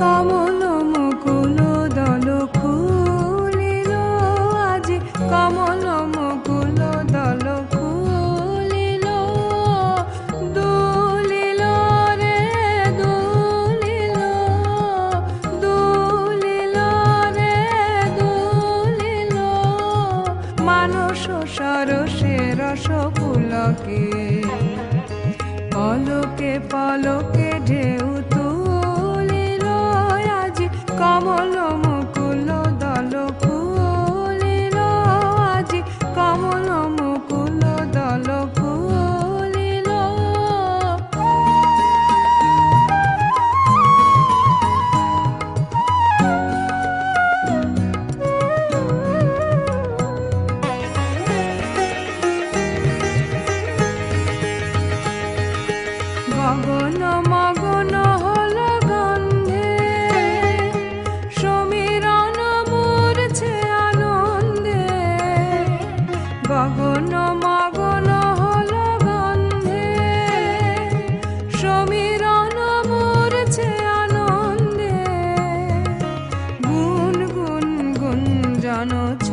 কমল মুকুল দল খুলিল আজি। কমল মুকুল দল খুলিল, দুলিল রে, দুলিল দুলিল রে, দুলিল। মানস সরসে রস পুলকে পলকে পলকে ঢেউ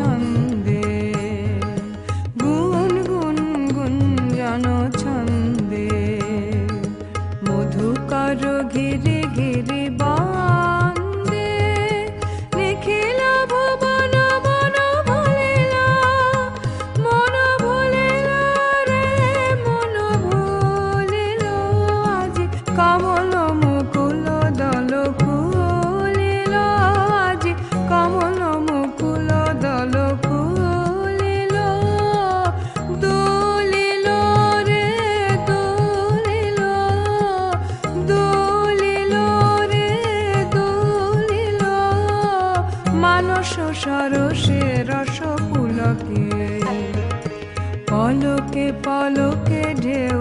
ছন্দে। গুন ঘিরি সরসে রস পুলকে পলকে পলকে ঢেউ